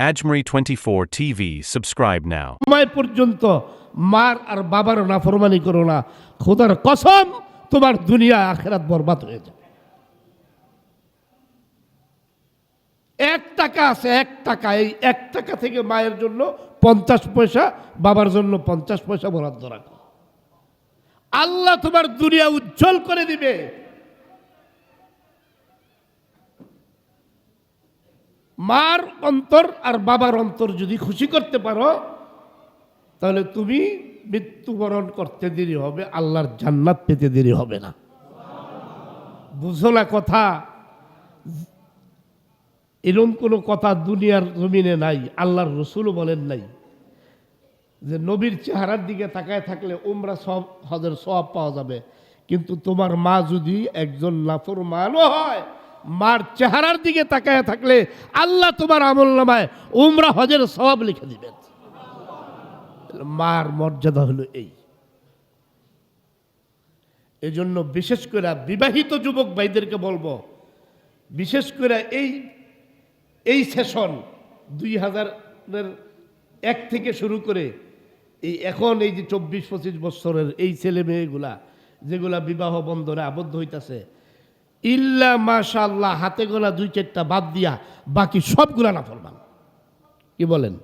Ajmeri 24 TV. Subscribe now. সময় পর্যন্ত মার আর বাবার নাফরমানি করো না খোদার কসম, তোমার দুনিয়া আখেরাত বরবাদ হয়ে যাবে এক টাকা আছে, এক টাকা এই এক টাকা থেকে মায়ের জন্য পঞ্চাশ পয়সা, বাবার জন্য পঞ্চাশ পয়সা বরাদ্দ রাখো আল্লাহ তোমার দুনিয়া উজ্জ্বল করে দিবে মার অন্তর আর বাবার অন্তর যদি খুশি করতে পারো, তাহলে তুমি মৃত্যুবরণ করতে দেরি হবে, আল্লাহর জান্নাত পেতে দেরি হবে না। বুঝো না কথা? এরম কোনো কথা দুনিয়ার জমিনে নাই, আল্লাহর রসুলও বলেন নাই যে নবীর চেহারার দিকে তাকায় থাকলে উমরা সব, হজের সব পাওয়া যাবে। কিন্তু তোমার মা যদি একজন নাফর মানও হয় মার চেহারার দিকে তাকায় থাকলে আল্লাহ তোমার আমল নামায় উমরা হজের সব লিখে দিবেন। মার মর্যাদা হলো এই। এজন্য বিশেষ করে বিবাহিত যুবক ভাইদেরকে বলব, বিশেষ করে এই এই সেশন দুই হাজারের এক থেকে শুরু করে এই এখন এই যে চব্বিশ পঁচিশ বছরের এই ছেলে মেয়েগুলা, যেগুলা বিবাহ বন্ধনে আবদ্ধ হইতাছে ইল্লা মাশাল্লাহ হাতে গোলা দুই চারটা বাদ দিয়া বাকি সবগুলা না ফরমান কি বলেন?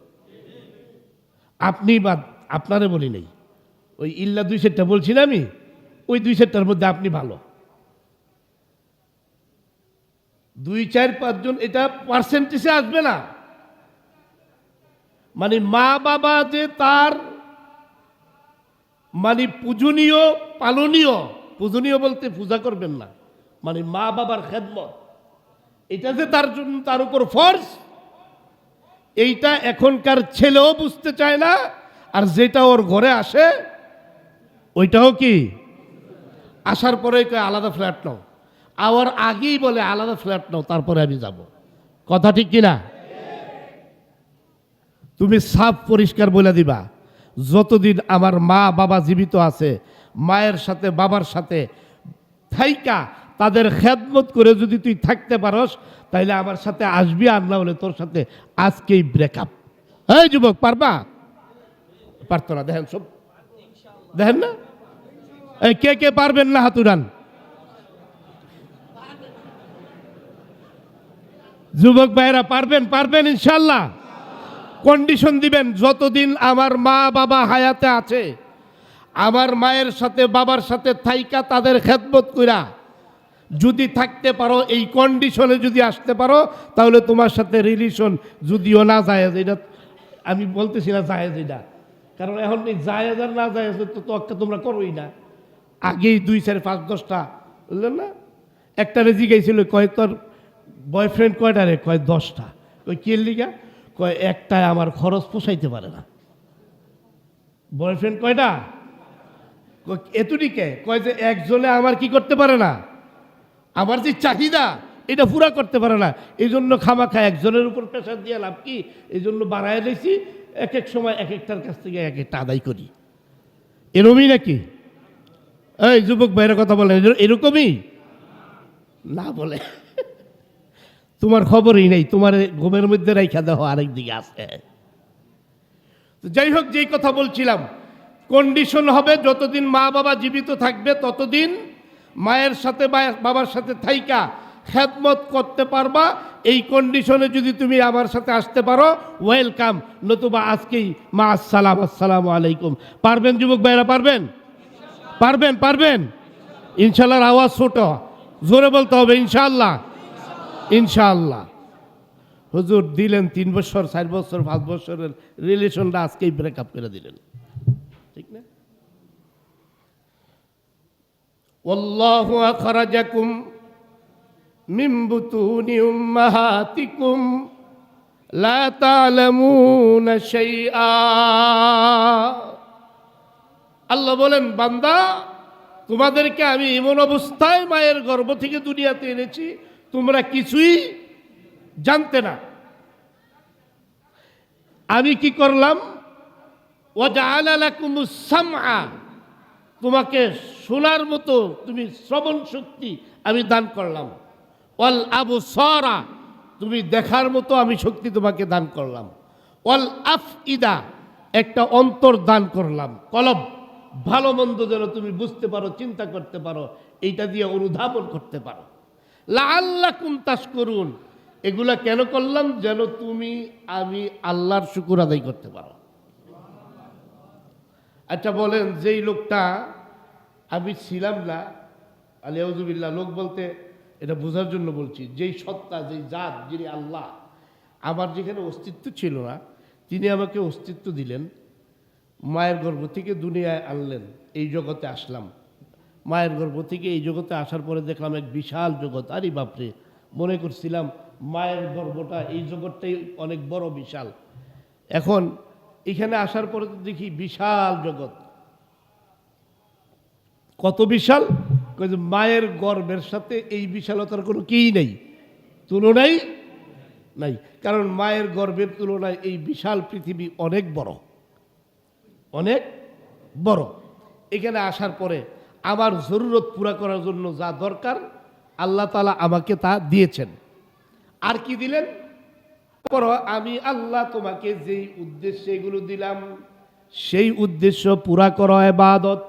আপনি বাদ আপনারে বলি নাই। ওই ইল্লা দুই চারটা বলছি না আমি, ওই দুই চারটার মধ্যে আপনি ভালো। দুই, চার পাঁচজন এটা পার্সেন্টেজে আসবে না। মানে মা বাবা যে তার মানে পূজনীয়, পালনীয়, পূজনীয় বলতে পূজা করবেন না। মানে মা বাবার খেদমত। এটা যে তার জন্য তার উপর ফর্স এইটা এখনকার ছেলেও বুঝতে চায় না, আর যেটা ওর ঘরে আসে, ওইটাও কি? আসার পরে আলাদা ফ্ল্যাট নাও। আবার আগেই বলে, আলাদা ফ্ল্যাট নাও, তারপরে আমি যাব। কথা ঠিক কিনা? তুমি সাফ পরিষ্কার বলে দিবা, যতদিন আমার মা বাবা জীবিত আছে, মায়ের সাথে, বাবার সাথে, থাইকা তাদের খেদমত করে যদি তুই থাকতে পারস, তাইলে আমার সাথে আসবি আর না হলে তোর সাথে আজকেই ব্রেকআপ হ্যাঁ যুবক, পারবা? পারতো না, দেখেন সব। দেখেন না? কে কে পারবেন না হাতুরান যুবক ভাইরা, পারবেন? পারবেন ইনশাল্লাহ কন্ডিশন দিবেন, যতদিন আমার মা বাবা হায়াতে আছে, আমার মায়ের সাথে, বাবার সাথে থাইকা তাদের খেদমত কইরা যদি থাকতে পারো, এই কন্ডিশনে যদি আসতে পারো, তাহলে তোমার সাথে রিলেশন যদিও না যায় এটা আমি বলতেছি না যায় এটা। কারণ এখন এই জায়েজ আর না জায়েজ তো তো একটা তোমরা করোই না। আগেই দুই, চার, পাঁচ, দশটা, বুঝলেন না? একটা রেজি গেছিল, কয় তোর বয়ফ্রেন্ড কয়টা রে? কয় দশটা। ওই কে লিগা? কয় একটায় আমার খরচ পোষাইতে পারে না। বয়ফ্রেন্ড কয়টা? কয় এতুটিকে কয় যে একজনে আমার কি করতে পারে না? আমার যে চাহিদা, এটা পুরা করতে পারে না। এই জন্য খামাখা একজনের উপর প্রেশার দিয়ে লাভ কি? এই জন্য বাড়ায় দিয়েছি এক এক সময় এক একটার কাছ থেকে এক একটা আদায় করি। এরমই নাকি? এই যুবক ভাইয়ের কথা এর- এরকমই? না বলে। তোমার খবরই নেই, তোমার ঘুমের মধ্যে রাইখা দেওয়া আরেক দিকে আছে। যাই হোক, যেই কথা বলছিলাম কন্ডিশন হবে যতদিন মা বাবা জীবিত থাকবে, ততদিন মায়ের সাথে বাবার সাথে থাইকা খেদমত করতে পারবা। এই কন্ডিশনে যদি তুমি আমার সাথে আসতে পারো ওয়েলকাম নতুবা আজকেই মা আসসালাম, আসসালামু আলাইকুম। পারবেন যুবক ভাইরা, পারবেন? পারবেন পারবেন? ইনশাল্লাহর আওয়াজ ছোট। জোরে বলতে হবে ইনশাল্লাহ ইনশাল্লাহ হুজুর দিলেন তিন বছর, চার বছর, পাঁচ বছরের রিলেশনটা আজকেই ব্রেকআপ করে দিলেন। ঠিক না? والله أخرجكم من بطون أمهاتكم لا تعلمون شيئا আল্লাহ বলেন বান্দা তোমাদেরকে আমি এমন অবস্থায় মায়ের গর্ভ থেকে দুনিয়াতে এনেছি তোমরা কিছুই জানতে না আমি কি করলাম ওয়াজা তোমাকে শোনার মতো তুমি শ্রবণ শক্তি আমি দান করলাম। ওয়াল আবু সরা, তুমি দেখার মতো আমি শক্তি তোমাকে দান করলাম। অল আফ ইদা একটা অন্তর দান করলাম। কলব, ভালো মন্দ যেন তুমি বুঝতে পারো, চিন্তা করতে পারো, এইটা দিয়ে অনুধাবন করতে পারো। লাল্লা কুন্তাস করুন এগুলা কেন করলাম? যেন তুমি, আমি আল্লাহর শুকুর আদায় করতে পারো। আচ্ছা বলেন, যেই লোকটা আমি ছিলাম না আলিয়াউজুবিল্লাহ লোক বলতে এটা বোঝার জন্য বলছি, যেই সত্তা, যেই জাত, যিনি আল্লাহ, আমার যেখানে অস্তিত্ব ছিল না, তিনি আমাকে অস্তিত্ব দিলেন, মায়ের গর্ভ থেকে দুনিয়ায় আনলেন, এই জগতে আসলাম। মায়ের গর্ভ থেকে এই জগতে আসার পরে দেখলাম এক বিশাল জগৎ, আরে বাপরে, মনে করছিলাম মায়ের গর্ভটা এই জগৎটাই অনেক বড় বিশাল। এখন এখানে আসার পরে তো দেখি বিশাল জগৎ। কত বিশাল? মায়ের গর্ভের সাথে এই বিশালতার কোনো কিই নেই। তুলনাই নাই। কারণ মায়ের গর্ভের তুলনায় এই বিশাল পৃথিবী অনেক বড়। অনেক বড়। এখানে আসার পরে আমার জরুরত পুরা করার জন্য যা দরকার, আল্লাহ তালা আমাকে তা দিয়েছেন। আর কি দিলেন? পর আমি আল্লাহ তোমাকে যেই উদ্দেশ্যে এগুলো দিলাম, সেই উদ্দেশ্য পুরা করা এবাদত।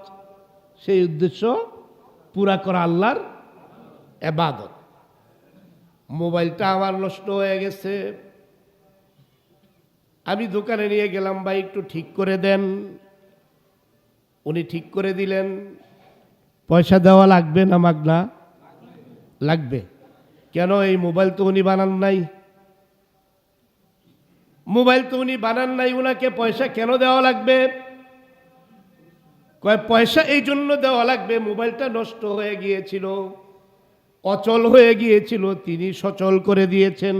সেই উদ্দেশ্য পুরা করা আল্লাহর এবাদত। মোবাইলটা আমার নষ্ট হয়ে গেছে। আমি দোকানে নিয়ে গেলাম, ভাই, একটু ঠিক করে দেন। উনি ঠিক করে দিলেন। পয়সা দেওয়া লাগবে না, মাগনা? লাগবে। কেন, এই মোবাইল তো উনি বানান নাই। মোবাইল তো উনি বানান নাই ওনাকে পয়সা কেন দেওয়া লাগবে? কয়, পয়সা এই জন্য দেওয়া লাগবে, মোবাইলটা নষ্ট হয়ে গিয়েছিল, অচল হয়ে গিয়েছিল, তিনি সচল করে দিয়েছেন।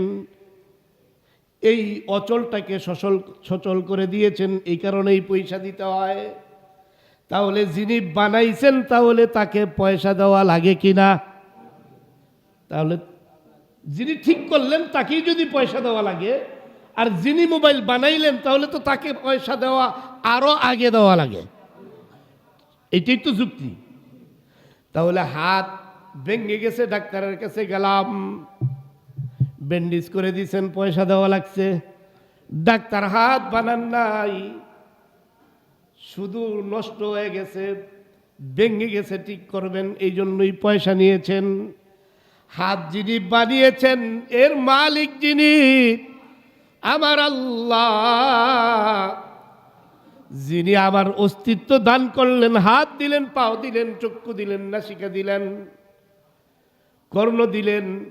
এই অচলটাকে সচল সচল করে দিয়েছেন, এই কারণেই পয়সা দিতে হয়। তাহলে যিনি বানাইছেন, তাহলে তাকে পয়সা দেওয়া লাগে কি না? তাহলে যিনি ঠিক করলেন, তাকেই যদি পয়সা দেওয়া লাগে, আর যিনি মোবাইল বানাইলেন, তাহলে তো তাকে পয়সা দেওয়া আরও আগে দেওয়া লাগে। এটাই তো যুক্তি। তাহলে হাত ভেঙে গেছে, ডাক্তারের কাছে গেলাম। ব্যান্ডেজ করে দিয়েছেন, পয়সা দেওয়া লাগছে। ডাক্তার হাত বানান নাই। শুধু নষ্ট হয়ে গেছে, ভেঙে গেছে, ঠিক করবেন, এই জন্যই পয়সা নিয়েছেন। হাত যিনি বানিয়েছেন, এর মালিক যিনি, আমার আল্লাহ। যিনি আমার অস্তিত্ব দান করলেন, হাত দিলেন, পাও দিলেন, চক্ষু দিলেন, নাসিকা দিলেন, কর্ণ দিলেন,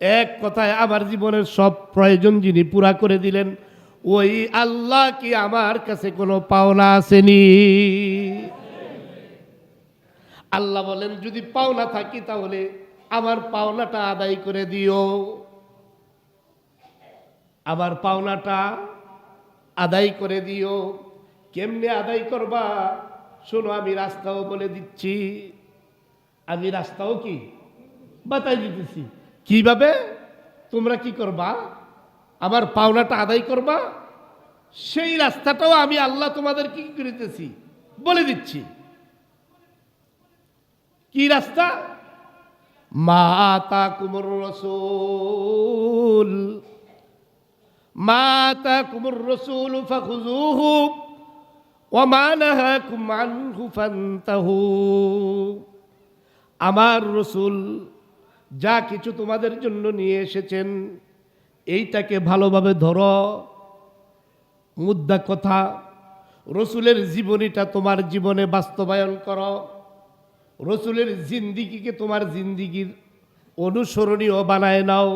এক কথায় আমার জীবনের সব প্রয়োজন যিনি পুরা করে দিলেন, ওই আল্লাহ কি আমার কাছে কোনো পাওনা আসেনি? আল্লাহ বলেন, যদি পাওনা থাকি তাহলে আমার পাওনাটা আদায় করে দিও। আমার পাওনাটা আদায় করে দিও। কেমনে আদায় করবা? শোনো, আমি রাস্তাও বলে দিচ্ছি। আমি রাস্তাও কি? বাতাই দিতেছি। কীভাবে? তোমরা কি করবা? আমার পাওনাটা আদায় করবা? সেই রাস্তাটাও আমি আল্লাহ তোমাদের কি করিতেছি? বলে দিচ্ছি। কি রাস্তা? মাতা কুমর রসুল। মাতা কুমর রসুল ফাখুজুহু আমার রসুল যা কিছু তোমাদের জন্য নিয়ে এসেছেন, এইটাকে ভালোভাবে ধরো। মুদ্রা কথা, রসুলের জীবনীটা তোমার জীবনে বাস্তবায়ন করো। রসুলের জিন্দিগিকে তোমার জিন্দিগির অনুসরণীয় বানায় নাও।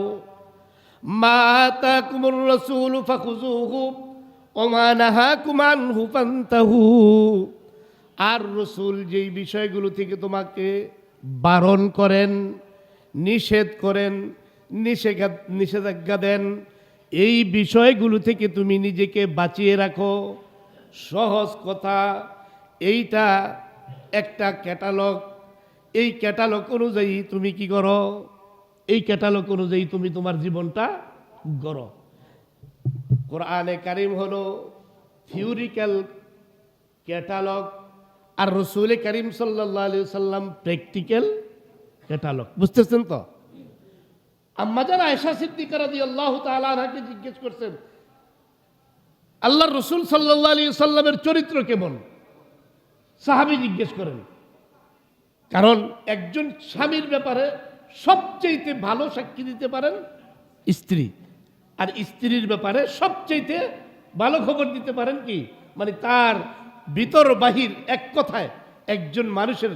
মাতা কুমুর রসুল ফাকুজুহু আর রসুল যেই বিষয়গুলো থেকে তোমাকে বারণ করেন, নিষেধ করেন, নিষেধা নিষেধাজ্ঞা দেন, এই বিষয়গুলো থেকে তুমি নিজেকে বাঁচিয়ে রাখো। সহজ কথা, এইটা একটা ক্যাটালগ। এই ক্যাটালগ অনুযায়ী তুমি কি করো? এই ক্যাটালগ অনুযায়ী তুমি তোমার জীবনটা গড়ো। কোরআনে কারিম হলো থিওরিক্যাল ক্যাটালগ আর রসুলে করিম সাল্লাহ আলি সাল্লাম প্র্যাকটিক্যাল ক্যাটালগ। বুঝতেছেন তো? আম্মাজান আয়সা সিদ্দিকা রাদি আল্লাহ তালাকে জিজ্ঞেস করছেন আল্লাহ রসুল সাল্লাহ আলী সাল্লামের চরিত্র কেমন? সাহাবি জিজ্ঞেস করেন। কারণ একজন স্বামীর ব্যাপারে সবচেয়েতে ভালো সাক্ষী দিতে পারেন স্ত্রী। আর স্ত্রীর ব্যাপারে সবচেয়েতে ভালো খবর দিতে পারেন কি? মানে তার ভিতর বাহির এক কথায় একজন মানুষের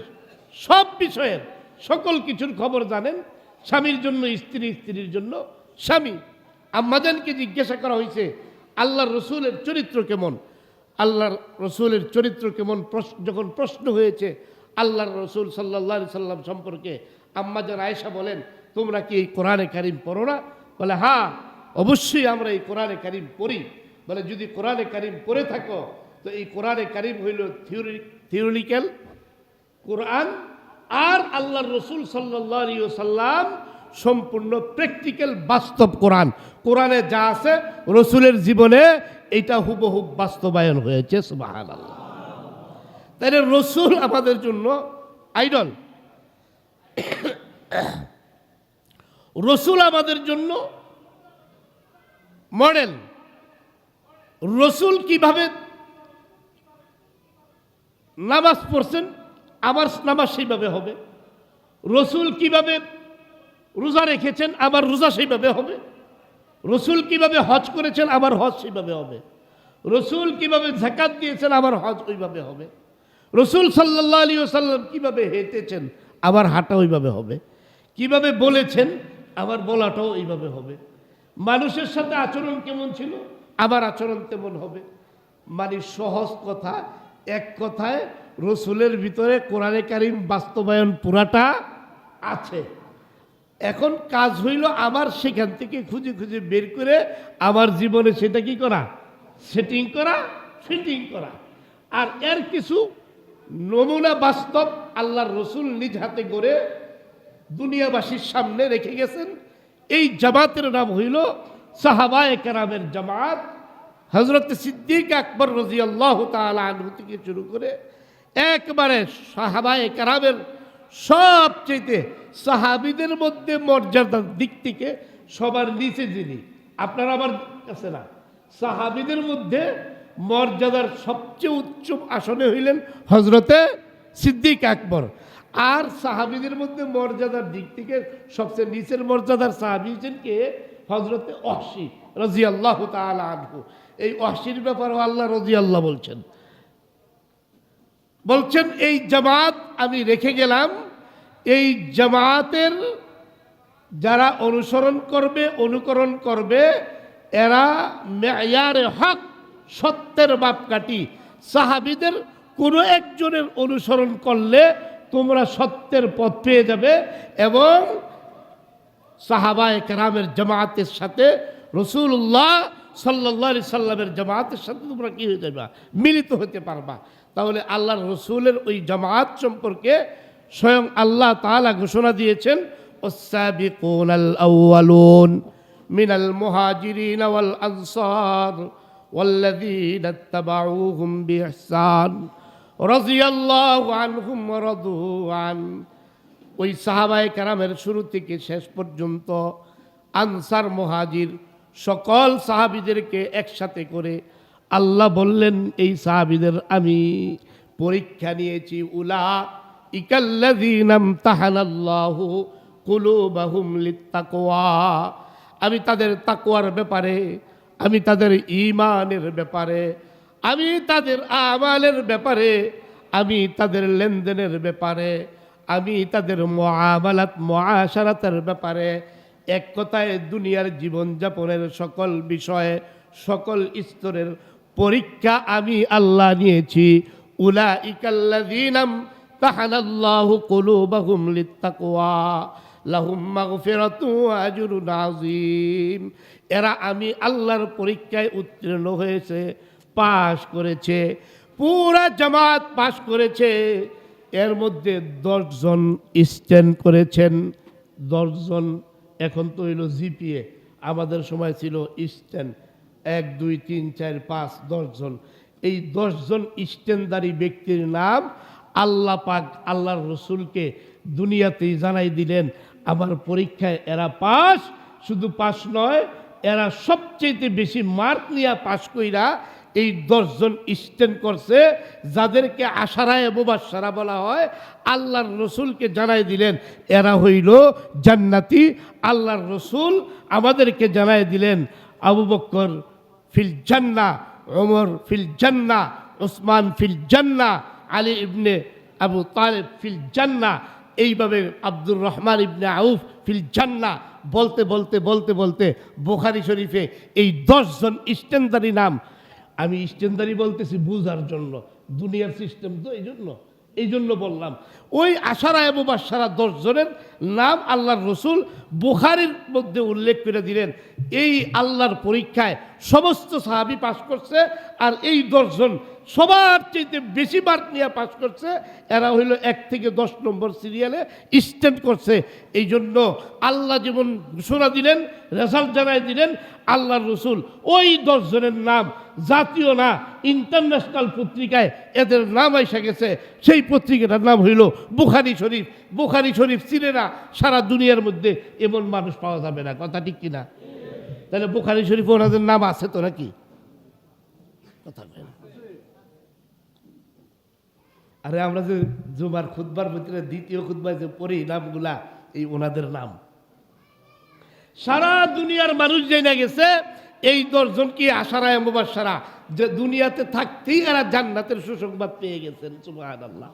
সব বিষয়ের সকল কিছুর খবর জানেন। স্বামীর জন্য, স্ত্রী স্ত্রীর জন্য। স্বামী আম্মাজানকে জিজ্ঞাসা করা হয়েছে আল্লাহ রসুলের চরিত্র কেমন? আল্লাহর রসুলের চরিত্র কেমন? প্রশ্ন, যখন প্রশ্ন হয়েছে, আল্লাহর রসুল সাল্লাহ সাল্লাম সম্পর্কে আম্মাজান আয়েশা বলেন, তোমরা কি এই কোরআনে কারিম পড়ো না? বলে হ্যাঁ অবশ্যই আমরা এই কোরআনে কারিম পড়ি। বলে, যদি কোরআনে কারিম পড়ে থাকো, তো এই কোরআনে কারিম হইল থিওরি থিওরিক্যাল কোরআন আর আল্লাহর রসুল সাল্লাহ সাল্লাম সম্পূর্ণ প্র্যাকটিক্যাল বাস্তব কোরআন। কোরআনে যা আছে, রসুলের জীবনে এটা হুবহুব বাস্তবায়ন হয়েছে সুবাহান আল্লাহ তাহলে রসুল আমাদের জন্য আইডল রসুল আমাদের জন্য মডেল, রসুল কীভাবে নামাজ পড়ছেন, আমার নামাজ সেইভাবে হবে। রসুল কীভাবে রোজা রেখেছেন, আমার রোজা সেইভাবে হবে। রসুল কীভাবে হজ করেছেন, আমার হজ সেইভাবে হবে। রসুল কীভাবে জাকাত দিয়েছেন, আমার হজ ওইভাবে হবে। রসুল সাল্লাহ আলী সাল্লাম কীভাবে হেঁটেছেন, আমার হাঁটা ওইভাবে হবে। কীভাবে বলেছেন, আমার বলাটাও এইভাবে হবে। মানুষের সাথে আচরণ কেমন ছিল? আমার আচরণ তেমন হবে। মানে সহজ কথা, এক কথায় রসুলের ভিতরে কোরআনে কারিম বাস্তবায়ন পুরাটা আছে। এখন কাজ হইল আমার সেখান থেকে খুঁজে খুঁজে বের করে আমার জীবনে সেটা কি করা? সেটিং করা ফিটিং করা। আর এর কিছু নমুনা বাস্তব আল্লাহর রসুল নিজ হাতে গড়ে দুনিয়াবাসীর সামনে রেখে গেছেন। এই জামাতের নাম হইল সাহাবা একরামের জামাত। হজরত সিদ্দিক আকবর রাজি আল্লাহ আনহু থেকে শুরু করে একবারে সাহাবা একরামের সবচেয়ে সাহাবিদের মধ্যে মর্যাদার দিক থেকে সবার নিচে যিনি, আপনারা আমার কাছে না, সাহাবিদের মধ্যে মর্যাদার সবচেয়ে উচ্চ আসনে হইলেন হজরতে সিদ্দিক আকবর। আর সাহাবিদের মধ্যে মর্যাদার দিক থেকে সবচেয়ে নিচের মর্যাদার সাহাবি হচ্ছেন কে? হজরতে অহসি রাজি আল্লাহ আনহু। এই অহসির ব্যাপারেও আল্লাহ রাজি আল্লাহ বলছেন। বলছেন, এই জামাত আমি রেখে গেলাম। এই জামাতের যারা অনুসরণ করবে, অনুকরণ করবে, এরা মেয়ারে হক, সত্যের মাপকাঠি সাহাবিদের কোনো একজনের অনুসরণ করলে তোমরা সত্যের পথ পেয়ে যাবে এবং সাহাবা একরামের জামাতের সাথে রসুল্লাহ সাল্লাহ সাল্লামের জামাতের সাথে তোমরা কী হয়ে যাবে মিলিত হতে পারবা তাহলে আল্লাহর রসুলের ওই জামাত সম্পর্কে স্বয়ং আল্লাহ তাআলা ঘোষণা দিয়েছেন والسابقون الأولون من المهاجرين والأنصار والذين اتبعوهم بإحسان রাজিয়াল্লাহু আনহুম রাদু আন। ওই সাহাবায়ে কারামের শুরু থেকে শেষ পর্যন্ত আনসার মহাজির সকল সাহাবিদেরকে একসাথে করে আল্লাহ বললেন, এই সাহাবিদের আমি পরীক্ষা নিয়েছি। উলা ইকাল্লাযীনাম তাহানাল্লাহু কুলুবাহুম লিত্তাকওয়া আমি তাদের তাকওয়ার ব্যাপারে, আমি তাদের ইমানের ব্যাপারে আমি তাদের আমালের ব্যাপারে, আমি তাদের লেনদেনের ব্যাপারে, আমি তাদের মহামালাত মহাসারাতের ব্যাপারে এক কথায় দুনিয়ার জীবনযাপনের সকল বিষয়ে, সকল স্তরের পরীক্ষা আমি আল্লাহ নিয়েছি। উলা ইকাল্লাযীনাম তাহানাল্লাহু কুলুবাহুম লিত্তাকওয়া, লাহুম মাগফিরাতু ওয়া আজরুন আযীম। এরা আমি আল্লাহর পরীক্ষায় উত্তীর্ণ হয়েছে। পাশ করেছে, পুরা জামাত পাশ করেছে। এর মধ্যে দশজন স্ট্যান্ড করেছেন, দশজন এখন তো হইল জিপিএ। আমাদের সময় ছিল স্ট্যান্ড, এক, দুই, তিন, চার, পাঁচ, দশজন। এই দশজন স্ট্যান্ডারি ব্যক্তির নাম আল্লাহ পাক, আল্লাহর রসুলকে দুনিয়াতেই জানাই দিলেন। আমার পরীক্ষায় এরা পাস শুধু পাস নয়, এরা সবচেয়ে বেশি মার্ক নিয়ে পাস কইরা এই দশজন স্ট্যান্ড করছে, যাদেরকে আশারায় মুবাসারা বলা হয়, আল্লাহর রসুলকে জানাই দিলেন, এরা হইল জান্নাতি। আল্লাহর রসুল আমাদেরকে জানাই দিলেন, আবু বক্কর ফিল জান্না ওমর ফিল জান্না ওসমান ফিল জান্না, আলী ইবনে আবু তালেব ফিল জান্না। এইভাবে আব্দুর রহমান ইবনে আউফ ফিল জান্না বলতে বলতে বলতে বলতে বোখারি শরীফে এই দশজন স্ট্যান্ডারি নাম আমি ইস্টেন্দারি বলতেছি বুঝার জন্য, দুনিয়ার সিস্টেম তো এই জন্য এই জন্য বললাম। ওই আশারা এবং বাসারা দশজনের নাম আল্লাহর রসুল বুখারির মধ্যে উল্লেখ করে দিলেন, এই আল্লাহর পরীক্ষায় সমস্ত সাহাবি পাশ করছে, আর এই দশজন সবার চাইতে বেশি মার্ক নিয়ে পাশ করছে। এরা হইল এক থেকে দশ নম্বর সিরিয়ালে স্ট্যান্ড করছে। এই জন্য আল্লাহ যেমন ঘোষণা দিলেন রেজাল্ট জানাই দিলেন, আল্লাহর রসুল ওই দশজনের নাম জাতীয় না ইন্টারন্যাশনাল পত্রিকায় এদের নাম এসে গেছে। সেই পত্রিকাটার নাম হইল বুখারি শরীফ। বুখারি শরীফ চিনে না, সারা দুনিয়ার মধ্যে এমন মানুষ পাওয়া যাবে না। কথা ঠিক কিনা? তাহলে বুখারি শরীফ ওনাদের নাম আছে তো নাকি? আরে আমরা যে জুমার খুদবার ভিতরে দ্বিতীয় খুদবায় যে পড়ি নামগুলা, এই ওনাদের নাম। সারা দুনিয়ার মানুষ জেনে গেছে, এই দশজন কি আশারায় মুবাসারা যে দুনিয়াতে থাকতেই এরা জান্নাতের সুসংবাদ পেয়ে গেছেন সুবহান আল্লাহ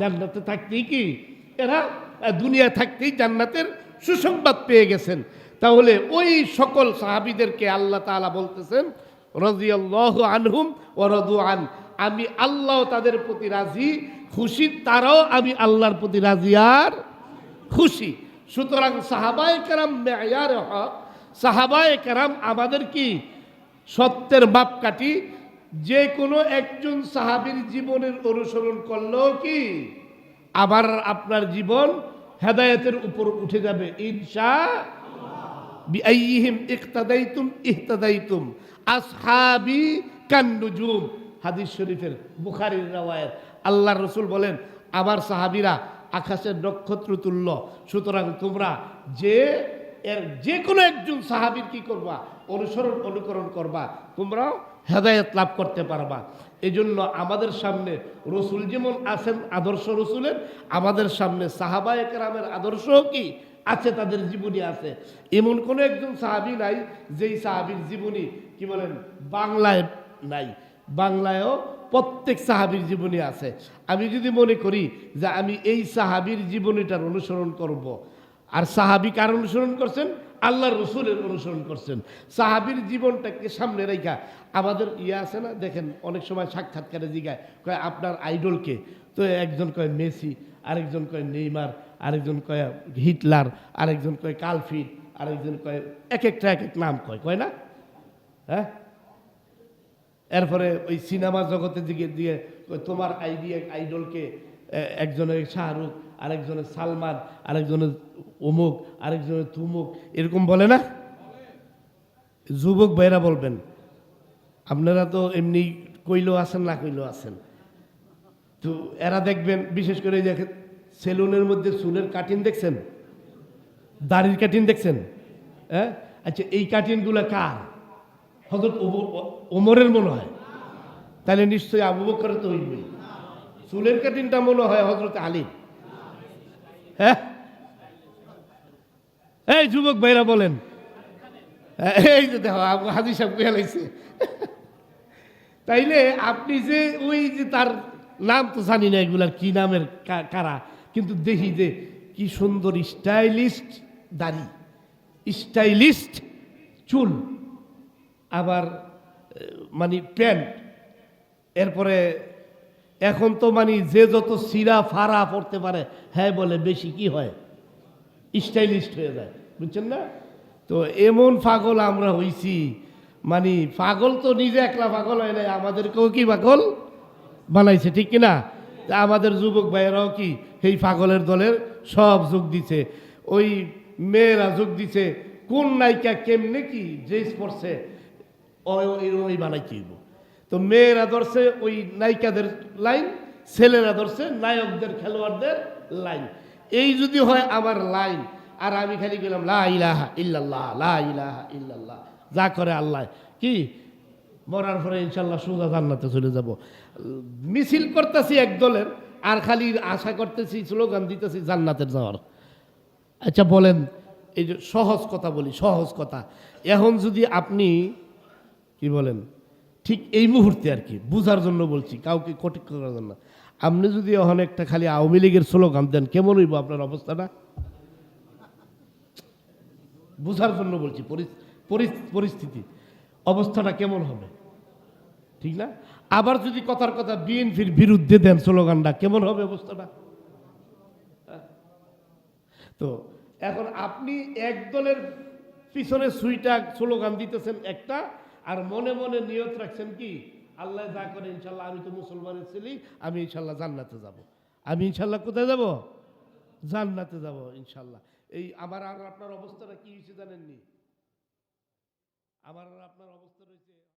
জান্নাতে থাকতেই কি? এরা দুনিয়া থাকতেই জান্নাতের সুসংবাদ পেয়ে গেছেন। তাহলে ওই সকল সাহাবিদেরকে আল্লাহ তাআলা বলতেছেন, রাদিয়াল্লাহু আনহুম ওয়া রাদু আন। আমি আল্লাহ তাদের প্রতি রাজি, খুশি, তারাও আমি আল্লাহর প্রতি রাজি আর খুশি। সুতরাং সাহাবায় কেরাম মেয়ার হক সাহাবায় কেরাম আমাদের কি সত্যের মাপকাঠি? যে কোনো একজন সাহাবীর জীবনের অনুসরণ করলেও কি আবার আপনার জীবন হেদায়েতের উপর উঠে যাবে, ইনশা বিআইহিম ইকতাদাইতুম ইহতাদাইতুম। আসহাবি কান্নুজুম। হাদিস শরীফের বুখারীর রাওয়ায়াত। আল্লাহর রসুল বলেন, আমার সাহাবীরা আকাশের নক্ষত্র তুল্য সুতরাং তোমরা যে এর যে কোনো একজন সাহাবীর কি করবা? অনুসরণ, অনুকরণ করবা। তোমরাও হেদায়েত লাভ করতে পারবা। এই জন্য আমাদের সামনে রসুল যেমন আছেন আদর্শ রসুলের, আমাদের সামনে সাহাবা একরামের আদর্শ কি? আছে, তাদের জীবনী আছে। এমন কোনো একজন সাহাবি নাই, যেই সাহাবির জীবনী, কি বলেন, বাংলায় নাই। বাংলায়ও প্রত্যেক সাহাবির জীবনী আছে। আমি যদি মনে করি যে আমি এই সাহাবির জীবনীটার অনুসরণ করব। আর সাহাবি কার অনুসরণ করছেন? আল্লাহ রসুলের অনুসরণ করছেন। সাহাবির জীবনটাকে সামনে রেখা। আমাদের ইয়ে আছে না, দেখেন, অনেক সময় সাক্ষাৎকারে জিগায়, কয় আপনার আইডলকে? তো একজন কয় মেসি, আরেকজন কয় নেইমার, আরেকজন কয় হিটলার, আরেকজন কয় কালফিট আরেকজন কয় এক একটা এক এক নাম কয় কয় না? হ্যাঁ? এরপরে ওই সিনেমা জগতের দিকে দিয়ে তোমার আইডিয়া আইডলকে একজনের শাহরুখ, আরেকজনের সালমান, আরেকজনের অমুক, আরেকজনের তুমুক এরকম বলে না? যুবক ভাইরা বলবেন, আপনারা তো এমনি কইলেও আছেন, না কইলেও আছেন। তো এরা দেখবেন, বিশেষ করে যে সেলুনের মধ্যে চুলের কাটিং দেখছেন? দাড়ির কাটিং দেখছেন? হ্যাঁ? আচ্ছা এই কাটিংগুলো কার? হজরত ওমরের মনে হয়। তাহলে নিশ্চয়ই আবু বকরের তো হইবে চুলের কাটিংটা মনে হয় হজরত আলী। হ্যাঁ? এই যুবক ভাইরা বলেন। এই যে দেখো হাজি সাহেব তাইলে আপনি যে ওই যে তার নাম তো জানি না এগুলার কি নামের কারা, কিন্তু দেখি যে কি সুন্দর স্টাইলিস্ট দাড়ি, স্টাইলিস্ট চুল, আবার মানে প্যান্ট। এরপরে এখন তো মানে যে যত সিরা ফারা পড়তে পারে হ্যাঁ বলে, বেশি কি হয়? স্টাইলিস্ট হয়ে যায়, বুঝছেন না? তো এমন পাগল আমরা হইছি মানে পাগল তো নিজে একলা পাগল হয় নাই, আমাদেরকেও কি পাগল বানাইছে, ঠিক কিনা? তা আমাদের যুবক ভাইয়েরাও কি সেই পাগলের দলের সব যোগ দিছে? ওই মেয়েরা যোগ দিছে, কোন নায়িকা কেমনে কি ড্রেস পরছে, ওই বানাইতে তো মেয়েরা ধরছে ওই নায়িকাদের লাইন, ছেলেরা ধরছে নায়কদের, খেলোয়াড়দের লাইন। এই যদি হয় আমার লাইন। আর আমি খালি গেলাম লা ইলাহা ইল্লাল্লাহ, লা ইলাহা ইল্লাল্লাহ। যা করে আল্লাহ। কি? মরার পরে ইনশাল্লাহ সোজা জান্নাতে চলে যাব। মিছিল করতেছি এক দলের, আর খালি আশা করতেছি, স্লোগান দিতেছি, জান্নাতের যাওয়ার। আচ্ছা বলেন, এই যে সহজ কথা বলি, সহজ কথা। এখন যদি আপনি, কি বলেন, ঠিক এই মুহূর্তে আর কি, বুঝার জন্য বলছি, কাউকে কটিক করার জন্য। আপনি যদি এখন একটা খালি আওয়ামী লীগের স্লোগান দেন, কেমন হইব আপনার অবস্থাটা? বুঝার জন্য বলছি, পরি- পরি- পরিস্থিতি, অবস্থাটা কেমন হবে? ঠিক না? আবার যদি কথার কথা বিএনপির বিরুদ্ধে দেন স্লোগানটা, কেমন হবে অবস্থাটা? তো এখন আপনি এক দলের পিছনে সুইটা স্লোগান দিতেছেন একটা, আর মনে মনে নিয়ত রাখছেন কি? আল্লাহ যা করে, ইনশাল্লাহ আমি তো মুসলমানের ছেলে, আমি ইনশাল্লাহ জান্নাতে যাব। আমি ইনশাল্লাহ কোথায় যাব? জান্নাতে যাব, ইনশাল্লাহ। এই আমার আর আপনার অবস্থাটা কি হয়েছে জানেননি? আমার আর আপনার অবস্থা রয়েছে